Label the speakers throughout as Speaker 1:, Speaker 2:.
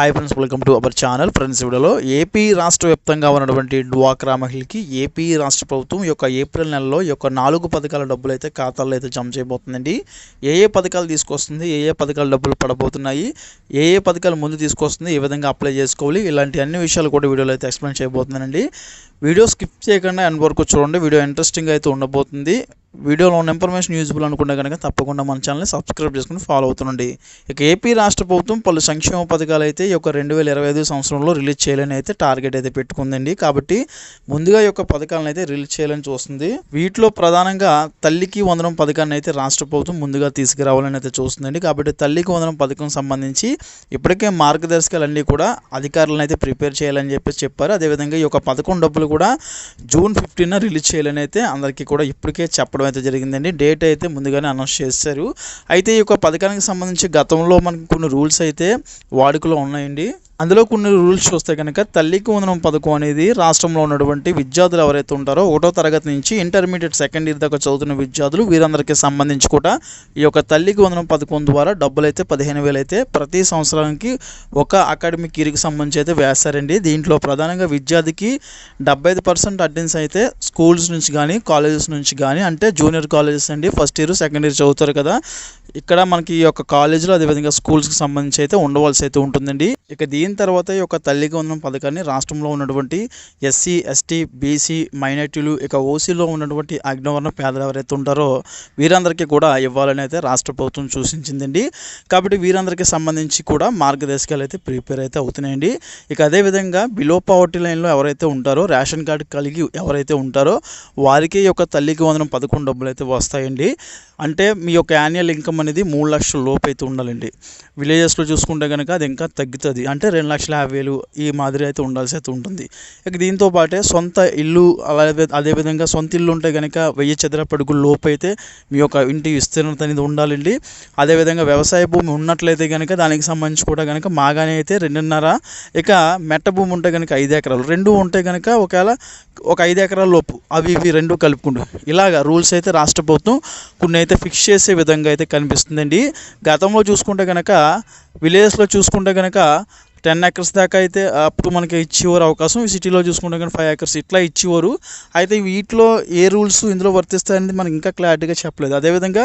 Speaker 1: Hi friends welcome to our channel friends వీడియోలో AP రాష్ట్ర వ్యాప్తంగా ఉన్నటువంటి డ్వాక్రా మహిళకి ఏపీ రాష్ట్ర ప్రభుత్వం యొక్క ఏప్రిల్ నెలలో యొక్క నాలుగు పథకాల డబ్బులు అయితే ఖాతాల్లో అయితే జమ చేయబోతుందండి. ఏ ఏ పథకాలు తీసుకొస్తుంది ఏ ఏ పథకాల డబ్బులు పడబోతున్నాయి ఏ ఏ పథకాలు ముందు తీసుకొస్తుంది ఏ విధంగా అప్లై చేసుకోవాలి ఇలాంటి అన్ని విషయాలు కూడా వీడియోలో అయితే ఎక్స్ప్లెయిన్ చేయబోతున్నానండి వీడియో స్కిప్ చేయకుండా ఎండ్ వరకు చూడండి. వీడియో ఇంట్రెస్టింగ్ అయితే ఉండబోతుంది. వీడియోలో ఉన్న ఇన్ఫర్మేషన్ యూజ్ఫుల్ అనుకుంటే కనుక తప్పకుండా మన ఛానల్ని సబ్స్క్రైబ్ చేసుకుని ఫాలో అవుతుండండి. ఇక ఏపీ రాష్ట్ర ప్రభుత్వం పలు సంక్షేమ పథకాలు అయితే ఈ యొక్క రెండు వేల ఇరవై ఐదు సంవత్సరంలో రిలీజ్ చేయాలని అయితే టార్గెట్ అయితే పెట్టుకుందండి. కాబట్టి ముందుగా ఈ యొక్క పథకాలను అయితే రిలీజ్ చేయాలని చూస్తుంది. వీటిలో ప్రధానంగా తల్లికి వందనం పథకాన్ని అయితే రాష్ట్ర ప్రభుత్వం ముందుగా తీసుకురావాలని అయితే చూస్తుందండి. కాబట్టి తల్లికి వందనం పథకం సంబంధించి ఇప్పటికే మార్గదర్శకాలన్నీ కూడా అధికారులను అయితే ప్రిపేర్ చేయాలని చెప్పేసి చెప్పారు. అదేవిధంగా ఈ యొక్క పథకం డబ్బులు కూడా జూన్ ఫిఫ్టీన్ రిలీజ్ చేయాలని అయితే అందరికీ కూడా ఇప్పటికే చెప్పడం అయితే జరిగిందండి. డేట్ అయితే ముందుగానే అనౌన్స్ చేశారు. అయితే ఈ యొక్క పథకానికి సంబంధించి గతంలో మనకు కొన్ని రూల్స్ అయితే వాడుకలో ఉన్నాయండి. అందులో కొన్ని రూల్స్ చూస్తే కనుక తల్లికి వందనం పథకం అనేది రాష్ట్రంలో ఉన్నటువంటి విద్యార్థులు ఎవరైతే ఉంటారో ఒకటో తరగతి నుంచి ఇంటర్మీడియట్ సెకండ్ ఇయర్ దాకా చదువుతున్న విద్యార్థులు వీరందరికీ సంబంధించి కూడా ఈ యొక్క తల్లికి వందనం పథకం ద్వారా డబ్బులు అయితే పదిహేను వేలు అయితే ప్రతి సంవత్సరానికి ఒక అకాడమిక్ ఇయర్కి సంబంధించి అయితే వేస్తారండి. దీంట్లో ప్రధానంగా విద్యార్థికి డెబ్బై ఐదు పర్సెంట్ అటెండెన్స్ అయితే స్కూల్స్ నుంచి కానీ కాలేజెస్ నుంచి కానీ అంటే జూనియర్ కాలేజెస్ అండి ఫస్ట్ ఇయర్ సెకండ్ ఇయర్ చదువుతారు కదా. ఇక్కడ మనకి ఈ యొక్క కాలేజీలో అదేవిధంగా స్కూల్స్కి సంబంధించి అయితే ఉండవలసి అయితే ఉంటుందండి. ఇక దీని తర్వాత ఈ యొక్క తల్లికి వందనం పథకాన్ని రాష్ట్రంలో ఉన్నటువంటి ఎస్సీ ఎస్టీ బీసీ మైనార్టీలు ఇక ఓసీలో ఉన్నటువంటి అగ్నివర్ణ పేదలు ఎవరైతే ఉంటారో వీరందరికీ కూడా ఇవ్వాలని అయితే రాష్ట్ర ప్రభుత్వం సూచించిందండి. కాబట్టి వీరందరికీ సంబంధించి కూడా మార్గదర్శకాలు అయితే ప్రిపేర్ అయితే అవుతున్నాయండి. ఇక అదేవిధంగా బిలో పవర్టీ లైన్లో ఎవరైతే ఉంటారో రేషన్ కార్డు కలిగి ఎవరైతే ఉంటారో వారికి ఈ యొక్క తల్లికి వందనం పదకొండు డబ్బులు అయితే వస్తాయండి. అంటే మీ యొక్క యాన్యువల్ ఇన్కమ్ అనేది మూడు లక్షల లోపు అయితే ఉండాలండి. విలేజెస్లో చూసుకుంటే కనుక అది ఇంకా తగ్గుతుంది. అంటే రెండు లక్షల యాభై వేలు ఈ మాదిరి అయితే ఉండాల్సి అయితే ఉంటుంది. ఇక దీంతో పాటే సొంత ఇల్లు అలాగే అదేవిధంగా సొంత ఇల్లు ఉంటే కనుక వెయ్యి చదరపడుగుల లోపు అయితే మీ యొక్క ఇంటి విస్తీర్ణత అనేది ఉండాలండి. అదేవిధంగా వ్యవసాయ భూమి ఉన్నట్లయితే కనుక దానికి సంబంధించి కూడా కనుక మాగానే అయితే రెండున్నర ఇక మెట్ట భూమి ఉంటే కనుక ఐదు ఎకరాలు. రెండు ఉంటే కనుక ఒకవేళ ఒక ఐదు ఎకరాల లోపు అవి ఇవి రెండు కలుపుకుంటూ ఇలాగ రూల్స్ అయితే రాష్ట్ర ప్రభుత్వం కొన్ని అయితే ఫిక్స్ చేసే విధంగా అయితే కనిపిస్తుందండి. గతంలో చూసుకుంటే కనుక విలేజెస్లో చూసుకుంటే కనుక టెన్ ఎకర్స్ దాకా అయితే అప్పుడు మనకి ఇచ్చేవారు అవకాశం. ఈ సిటీలో చూసుకుంటే కానీ ఫైవ్ ఎకర్స్ ఇట్లా ఇచ్చేవారు. అయితే వీటిలో ఏ రూల్స్ ఇందులో వర్తిస్తాయనేది మనకి ఇంకా క్లారిటీగా చెప్పలేదు. అదేవిధంగా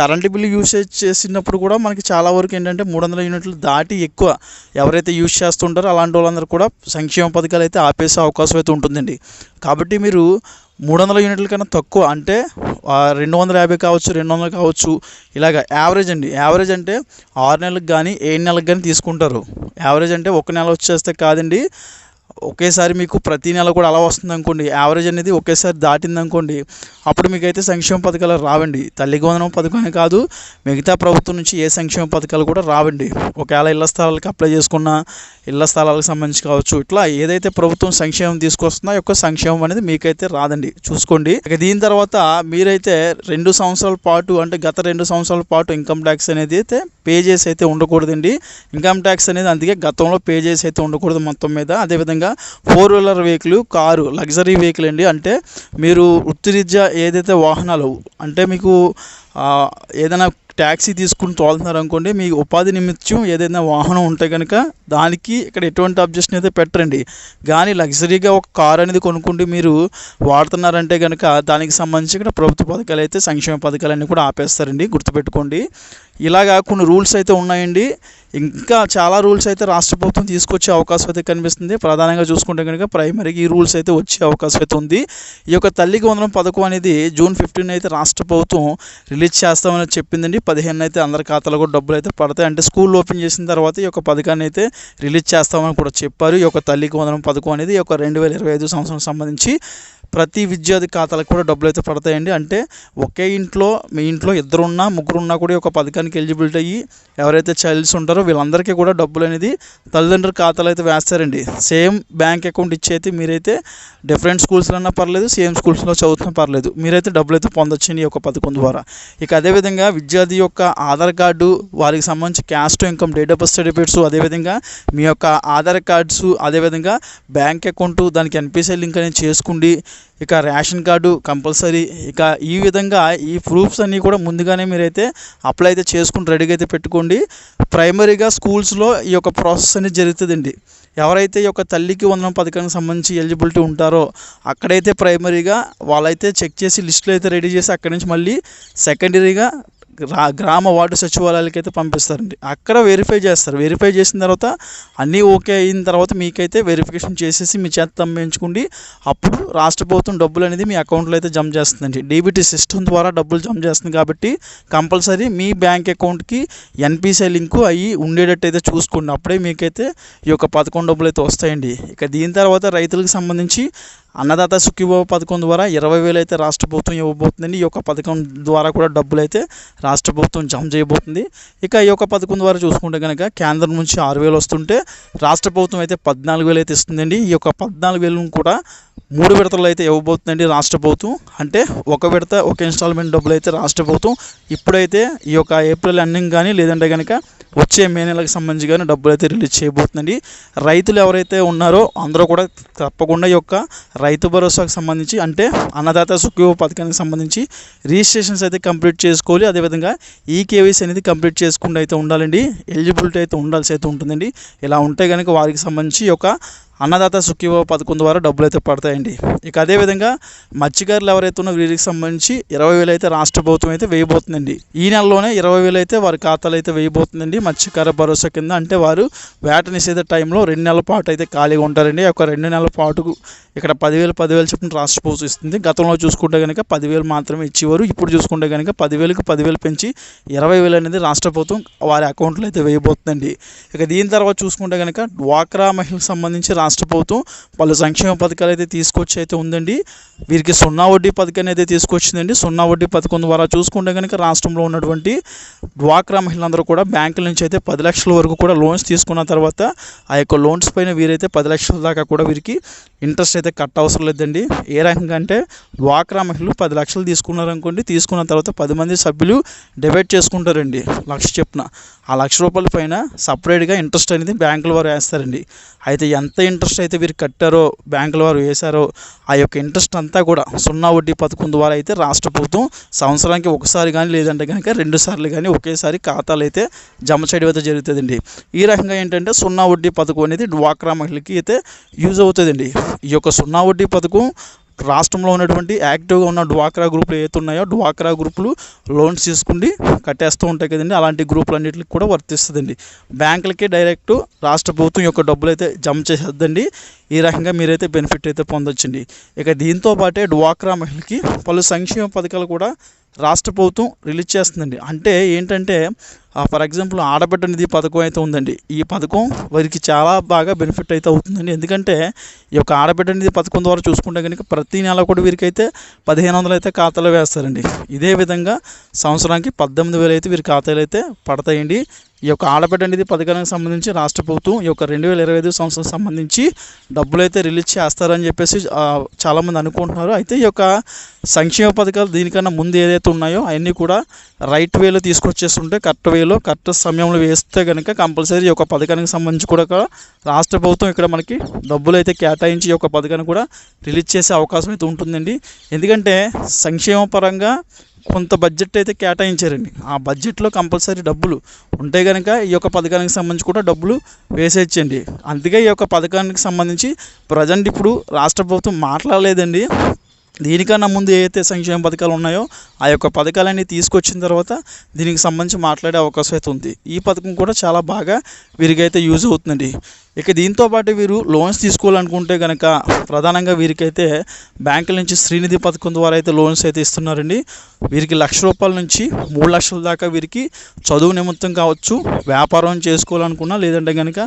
Speaker 1: కరెంటు బిల్లు యూసేజ్ చేసినప్పుడు కూడా మనకి చాలా వరకు ఏంటంటే మూడు వందల యూనిట్లు దాటి ఎక్కువ ఎవరైతే యూజ్ చేస్తుంటారో అలాంటి వాళ్ళందరూ కూడా సంక్షేమ పథకాలు అయితే ఆపేసే అవకాశం అయితే ఉంటుందండి. కాబట్టి మీరు మూడు వందల యూనిట్ల కన్నా తక్కువ అంటే రెండు వందల యాభై కావచ్చు రెండు వందలు కావచ్చు ఇలాగ యావరేజ్ అండి. యావరేజ్ అంటే ఆరు నెలలకు కానీ ఏడు నెలలకు కానీ తీసుకుంటారు. యావరేజ్ అంటే ఒక నెల వచ్చేస్తే కాదండి ఒకేసారి మీకు ప్రతి నెల కూడా అలా వస్తుంది అనుకోండి. యావరేజ్ అనేది ఒకేసారి దాటింది అనుకోండి అప్పుడు మీకైతే సంక్షేమ పథకాలు రావండి. తల్లి గోధనం పథకమే కాదు మిగతా ప్రభుత్వం నుంచి ఏ సంక్షేమ పథకాలు కూడా రావండి. ఒకవేళ ఇళ్ళ స్థలాలకు అప్లై చేసుకున్న ఇళ్ళ స్థలాలకు సంబంధించి కావచ్చు ఇట్లా ఏదైతే ప్రభుత్వం సంక్షేమం తీసుకొస్తుందో యొక్క సంక్షేమం అనేది మీకైతే రాదండి. చూసుకోండి. ఇక దీని తర్వాత మీరైతే రెండు సంవత్సరాల పాటు అంటే గత రెండు సంవత్సరాల పాటు ఇన్కమ్ ట్యాక్స్ అనేది అయితే పే చేసి అయితే ఉండకూడదండి. ఇన్కమ్ ట్యాక్స్ అనేది అందుకే గతంలో పే చేసి అయితే ఉండకూడదు మొత్తం మీద. అదేవిధంగా four wheeler vehicle car luxury vehicle అండి. అంటే మీరు వృత్తిరీత్యా ఏదైతే వాహనాలు అంటే మీకు ఏదైనా ట్యాక్సీ తీసుకుని తోలుతున్నారు అనుకోండి మీ ఉపాధి నిమిత్తం ఏదైనా వాహనం ఉంటే కనుక దానికి ఇక్కడ ఎటువంటి అబ్జెక్షన్ అయితే పెట్టరండి. కానీ లగ్జరీగా ఒక కార్ అనేది కొనుక్కుంటే మీరు వాడుతున్నారంటే కనుక దానికి సంబంధించి ఇక్కడ ప్రభుత్వ పథకాలు అయితే సంక్షేమ పథకాలన్నీ కూడా ఆపేస్తారండి గుర్తుపెట్టుకోండి. ఇలాగా కొన్ని రూల్స్ అయితే ఉన్నాయండి. ఇంకా చాలా రూల్స్ అయితే రాష్ట్ర ప్రభుత్వం తీసుకొచ్చే అవకాశం అయితే కనిపిస్తుంది. ప్రధానంగా చూసుకుంటే కనుక ప్రైమరీకి ఈ రూల్స్ అయితే వచ్చే అవకాశం అయితే ఉంది. ఈ యొక్క తల్లికి వందనం పథకం అనేది జూన్ ఫిఫ్టీన్ అయితే రాష్ట్ర ప్రభుత్వం రిలీజ్ చేస్తామని చెప్పిందండి. పదిహేను అయితే అందరి ఖాతాలో కూడా డబ్బులు అయితే పడతాయి. అంటే స్కూల్ ఓపెన్ చేసిన తర్వాత ఈ యొక్క పథకాన్ని అయితే రిలీజ్ చేస్తామని కూడా చెప్పారు. ఈ యొక్క తల్లికి వందనం పథకం అనేది ఈ యొక్క రెండు వేల ఇరవై ఐదు సంవత్సరం సంబంధించి ప్రతి విద్యార్థి ఖాతాలకు కూడా డబ్బులు అయితే పడతాయండి. అంటే ఒకే ఇంట్లో మీ ఇంట్లో ఇద్దరున్నా ముగ్గురున్నా కూడా ఒక పథకానికి ఎలిజిబిలిటీ అయ్యి ఎవరైతే చైల్డ్స్ ఉంటారో వీళ్ళందరికీ కూడా డబ్బులు అనేది తల్లిదండ్రుల ఖాతాలు అయితే వేస్తారండి. సేమ్ బ్యాంక్ అకౌంట్ ఇచ్చి మీరైతే డిఫరెంట్ స్కూల్స్లో అన్నా పర్లేదు సేమ్ స్కూల్స్లో చదువుతున్నా పర్లేదు. మీరైతే డబ్బులు అయితే పొందొచ్చు ఈ యొక్క పథకం ద్వారా. ఇక అదేవిధంగా విద్యార్థి యొక్క ఆధార్ కార్డు వారికి సంబంధించి caste income date of birth certificates అదేవిధంగా మీ యొక్క ఆధార్ కార్డ్స్ అదేవిధంగా బ్యాంక్ అకౌంట్ దానికి ఎన్పిసిఐ లింక్ అనేది చేసుకుండి ఇక రేషన్ కార్డు కంపల్సరీ. ఇక ఈ విధంగా ఈ ప్రూఫ్స్ అన్నీ కూడా ముందుగానే మీరైతే అప్లై అయితే చేసుకుని రెడీగా అయితే పెట్టుకోండి. ప్రైమరీగా స్కూల్స్లో ఈ యొక్క ప్రాసెస్ అనేది జరుగుతుందండి. ఎవరైతే ఈ యొక్క తల్లికి వందనం పథకానికి సంబంధించి ఎలిజిబిలిటీ ఉంటారో అక్కడైతే ప్రైమరీగా వాళ్ళైతే చెక్ చేసి లిస్టులు అయితే రెడీ చేసి అక్కడి నుంచి మళ్ళీ సెకండరీగా గ్రామ వార్డు సచివాలయాలకి అయితే పంపిస్తారండి. అక్కడ వెరిఫై చేస్తారు. వెరిఫై చేసిన తర్వాత అన్నీ ఓకే అయిన తర్వాత మీకైతే వెరిఫికేషన్ చేసేసి మీ చేత తమ్మించుకోండి అప్పుడు రాష్ట్ర ప్రభుత్వం డబ్బులు అనేది మీ అకౌంట్లో అయితే జమ చేస్తుందండి. డీబీటీ సిస్టమ్ ద్వారా డబ్బులు జమ చేస్తుంది కాబట్టి కంపల్సరీ మీ బ్యాంక్ అకౌంట్కి ఎన్పిసిఐ లింకు అయ్యి ఉండేటట్టు అయితే చూసుకోండి. అప్పుడే మీకైతే ఈ యొక్క పథకం డబ్బులు అయితే వస్తాయండి. ఇక దీని తర్వాత రైతులకు సంబంధించి అన్నదాత సుఖీభవ పథకం ద్వారా ఇరవై వేలు అయితే రాష్ట్ర ప్రభుత్వం ఇవ్వబోతుందండి. ఈ యొక్క పథకం ద్వారా కూడా డబ్బులు అయితే రాష్ట్ర ప్రభుత్వం జమ చేయబోతుంది. ఇక ఈ యొక్క పథకం ద్వారా చూసుకుంటే కనుక కేంద్రం నుంచి ఆరు వేలు వస్తుంటే రాష్ట్ర ప్రభుత్వం అయితే పద్నాలుగు వేలు అయితే ఇస్తుందండి. ఈ యొక్క పద్నాలుగు వేలను కూడా మూడు విడతలు అయితే ఇవ్వబోతుందండి రాష్ట్ర ప్రభుత్వం. అంటే ఒక విడత ఒక ఇన్స్టాల్మెంట్ డబ్బులు అయితే రాష్ట్ర ప్రభుత్వం. ఇప్పుడైతే ఈ యొక్క ఏప్రిల్ ఎండింగ్ కానీ లేదంటే కనుక వచ్చే మే నెలకు సంబంధించి కానీ డబ్బులు అయితే రిలీజ్ చేయబోతుందండి. రైతులు ఎవరైతే ఉన్నారో అందరూ కూడా తప్పకుండా యొక్క రైతు భరోసాకు సంబంధించి అంటే అన్నదాత సుఖీవ పథకానికి సంబంధించి రిజిస్ట్రేషన్స్ అయితే కంప్లీట్ చేసుకోవాలి. అదేవిధంగా ఈ కేవైసీ అనేది కంప్లీట్ చేసుకుంటూ అయితే ఉండాలండి. ఎలిజిబిలిటీ అయితే ఉండాల్సి అయితే ఉంటుందండి. ఇలా ఉంటే కనుక వారికి సంబంధించి యొక్క అన్నదాత సుఖీవో పథకం ద్వారా డబ్బులు అయితే పడతాయండి. ఇక అదేవిధంగా మత్స్యకారులు ఎవరైతే ఉన్నారో వీరికి సంబంధించి ఇరవై వేలు అయితే రాష్ట్ర ప్రభుత్వం అయితే వేయబోతుందండి. ఈ నెలలోనే ఇరవై వేలు అయితే వారి ఖాతాలు అయితే వేయబోతుందండి. మత్స్యకార భరోసా కింద అంటే వారు వేట నిషేధ టైంలో రెండు నెలల పాటు అయితే ఖాళీగా ఉంటారండి. ఒక రెండు నెలల పాటుకు ఇక్కడ పదివేలు పదివేలు చొప్పున రాష్ట్ర ప్రభుత్వం ఇస్తుంది. గతంలో చూసుకుంటే కనుక పదివేలు మాత్రమే ఇచ్చేవారు. ఇప్పుడు చూసుకుంటే కనుక పదివేలకు పదివేలు పెంచి ఇరవై వేలు అనేది రాష్ట్ర ప్రభుత్వం వారి అకౌంట్లో అయితే వేయబోతుందండి. ఇక దీని తర్వాత చూసుకుంటే కనుక డ్వాక్రా మహిళకు సంబంధించి రాష్ట్ర ప్రభుత్వం పలు సంక్షేమ పథకాలు అయితే తీసుకొచ్చి అయితే ఉందండి. వీరికి సున్నా వడ్డీ పథకాన్ని అయితే తీసుకొచ్చిందండి. సున్నా వడ్డీ పథకం ద్వారా చూసుకుంటే కనుక రాష్ట్రంలో ఉన్నటువంటి డ్వాక్రా మహిళలందరూ కూడా బ్యాంకుల నుంచి అయితే పది లక్షల వరకు కూడా లోన్స్ తీసుకున్న తర్వాత ఆ యొక్క లోన్స్ పైన వీరైతే పది లక్షల దాకా కూడా వీరికి ఇంట్రెస్ట్ అయితే కట్ అవసరం లేదండి. ఏ రకంగా అంటే డ్వాక్రా మహిళలు పది లక్షలు తీసుకున్నారనుకోండి తీసుకున్న తర్వాత పది మంది సభ్యులు డివైడ్ చేసుకుంటారండి లక్ష చెప్పున. ఆ లక్ష రూపాయల పైన సపరేట్గా ఇంట్రెస్ట్ అనేది బ్యాంకుల వారు వేస్తారండి. అయితే ఎంత ఇంట్రెస్ట్ అయితే వీరు కట్టారో బ్యాంకుల వారు వేశారో ఆ యొక్క ఇంట్రెస్ట్ అంతా కూడా సున్నా వడ్డీ పథకం ద్వారా అయితే రాష్ట్ర ప్రభుత్వం సంవత్సరానికి ఒకసారి కానీ లేదంటే కనుక రెండు సార్లు కానీ ఒకేసారి ఖాతాలు అయితే జమ చేయడం అయితే జరుగుతుందండి. ఈ రకంగా ఏంటంటే సున్నా వడ్డీ పథకం అనేది డ్వాక్రా మహిళకి అయితే యూజ్ అవుతుందండి. ఈ యొక్క సున్నా వడ్డీ పథకం రాష్ట్రంలో ఉన్నటువంటి యాక్టివ్గా ఉన్న డ్వాక్రా గ్రూపులు ఏవైతే ఉన్నాయో డ్వాక్రా గ్రూపులు లోన్స్ తీసుకుండి కట్టేస్తూ ఉంటాయి కదండి. అలాంటి గ్రూపులు అన్నింటికి కూడా వర్తిస్తుందండి. బ్యాంకులకి డైరెక్ట్ రాష్ట్ర ప్రభుత్వం యొక్క డబ్బులు అయితే జమ చేసేద్దండి. ఈ రకంగా మీరైతే బెనిఫిట్ అయితే పొందొచ్చండి. ఇక దీంతో పాటే డ్వాక్రా మహిళకి పలు సంక్షేమ పథకాలు కూడా రాష్ట్ర ప్రభుత్వం రిలీజ్ చేస్తుందండి. అంటే ఏంటంటే ఫర్ ఎగ్జాంపుల్ ఆడబిడ్డ నిధి పథకం అయితే ఉందండి. ఈ పథకం వారికి చాలా బాగా బెనిఫిట్ అయితే అవుతుందండి. ఎందుకంటే ఈ యొక్క ఆడబిడ్డ నిధి పథకం ద్వారా చూసుకుంటే కనుక ప్రతి నెల కూడా వీరికైతే పదిహేను వందలు అయితే ఖాతాలో వేస్తారండి. ఇదే విధంగా సంవత్సరానికి పద్దెనిమిది వేలు అయితే వీరి ఖాతాలు అయితే పడతాయండి. ఈ యొక్క ఆడబిడ్డ నిధి పథకానికి సంబంధించి రాష్ట్ర ప్రభుత్వం ఈ యొక్క రెండు వేల ఇరవై ఐదు సంవత్సరం సంబంధించి డబ్బులు అయితే రిలీజ్ చేస్తారని చెప్పేసి చాలామంది అనుకుంటున్నారు. అయితే ఈ యొక్క సంక్షేమ పథకాలు దీనికన్నా ముందు ఏదైతే ఉన్నాయో అవన్నీ కూడా రైట్ వేలో తీసుకొచ్చేస్తుంటే కరెక్ట్ వేలో కరెక్ట్ సమయంలో వేస్తే కనుక కంపల్సరీ ఒక పథకానికి సంబంధించి కూడా రాష్ట్ర ప్రభుత్వం ఇక్కడ మనకి డబ్బులు అయితే కేటాయించి ఈ యొక్క పథకాన్ని కూడా రిలీజ్ చేసే అవకాశం అయితే ఉంటుందండి. ఎందుకంటే సంక్షేమ పరంగా కొంత బడ్జెట్ అయితే కేటాయించారండి. ఆ బడ్జెట్లో కంపల్సరీ డబ్బులు ఉంటే కనుక ఈ యొక్క పథకానికి సంబంధించి కూడా డబ్బులు వేసేయచ్చండి. అందుకే ఈ యొక్క పథకానికి సంబంధించి ప్రజెంట్ ఇప్పుడు రాష్ట్ర ప్రభుత్వం మాట్లాడలేదండి. దీనికన్నా ముందు ఏదైతే సంక్షేమ పథకాలు ఉన్నాయో ఆ యొక్క పథకాలన్నీ తీసుకొచ్చిన తర్వాత దీనికి సంబంధించి మాట్లాడే అవకాశం అయితే ఉంది. ఈ పథకం కూడా చాలా బాగా వీరికైతే యూజ్ అవుతుందండి. ఇక దీంతో పాటు వీరు లోన్స్ తీసుకోవాలనుకుంటే కనుక ప్రధానంగా వీరికైతే బ్యాంకుల నుంచి శ్రీనిధి పథకం ద్వారా అయితే లోన్స్ అయితే ఇస్తున్నారండి. వీరికి లక్ష రూపాయల నుంచి మూడు లక్షల దాకా వీరికి చదువు నిమిత్తం కావచ్చు వ్యాపారం చేసుకోవాలనుకున్నా లేదంటే కనుక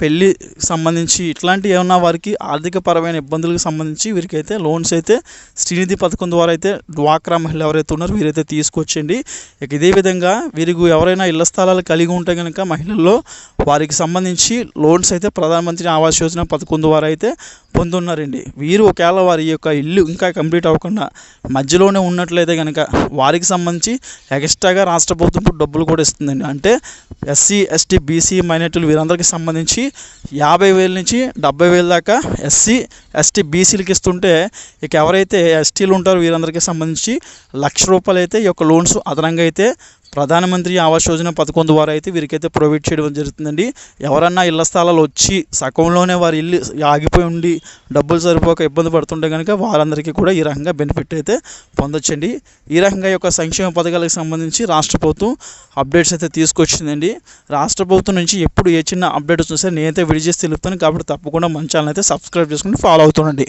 Speaker 1: పెళ్ళి సంబంధించి ఇట్లాంటి ఏమన్నా వారికి ఆర్థిక పరమైన ఇబ్బందులకు సంబంధించి వీరికైతే లోన్స్ అయితే శ్రీనిధి పథకం ద్వారా అయితే డ్వాక్రా మహిళలు ఎవరైతే ఉన్నారో వీరైతే తీసుకొచ్చండి. ఇక ఇదే విధంగా వీరికి ఎవరైనా ఇళ్ళ స్థలాలు కలిగి ఉంటే కనుక మహిళల్లో వారికి సంబంధించి లోన్స్ అయితే ప్రధానమంత్రి ఆవాస్ యోజన పథకం ద్వారా అయితే పొందున్నారండి. వీరు ఒకవేళ వారి యొక్క ఇల్లు ఇంకా కంప్లీట్ అవ్వకుండా మధ్యలోనే ఉన్నట్లయితే కనుక వారికి సంబంధించి ఎక్స్ట్రాగా రాష్ట్ర ప్రభుత్వం డబ్బులు కూడా ఇస్తుందండి. అంటే ఎస్సీ ఎస్టీ బీసీ మైనార్టీలు వీరందరికీ సంబంధించి యాభై వేల నుంచి డెబ్బై వేల దాకా ఎస్సీ ఎస్టీ బీసీలకి ఇస్తుంటే ఇక ఎవరైతే ఎస్టీలు ఉంటారో వీరందరికీ సంబంధించి లక్ష రూపాయలు అయితే ఈ యొక్క లోన్స్ అదనంగా అయితే ప్రధానమంత్రి ఆవాస్ యోజన పథకం ద్వారా అయితే వీరికైతే ప్రొవైడ్ చేయడం జరుగుతుందండి. ఎవరన్నా ఇళ్ళ స్థలాలు వచ్చి సగంలోనే వారి ఇల్లు ఆగిపోయి ఉండి డబ్బులు సరిపోక ఇబ్బంది పడుతుంటే కనుక వారందరికీ కూడా ఈ రకంగా బెనిఫిట్ అయితే పొందొచ్చండి. ఈ రకంగా ఈ యొక్క సంక్షేమ పథకాలకు సంబంధించి రాష్ట్ర ప్రభుత్వం అప్డేట్స్ అయితే తీసుకొచ్చిందండి. రాష్ట్ర ప్రభుత్వం నుంచి ఎప్పుడు ఏ చిన్న అప్డేట్ వచ్చినా సరే నేనైతే విడిచేసి తెలుపుతాను. కాబట్టి తప్పకుండా మన ఛానల్ అయితే సబ్స్క్రైబ్ చేసుకుని ఫాలో అవుతుండండి.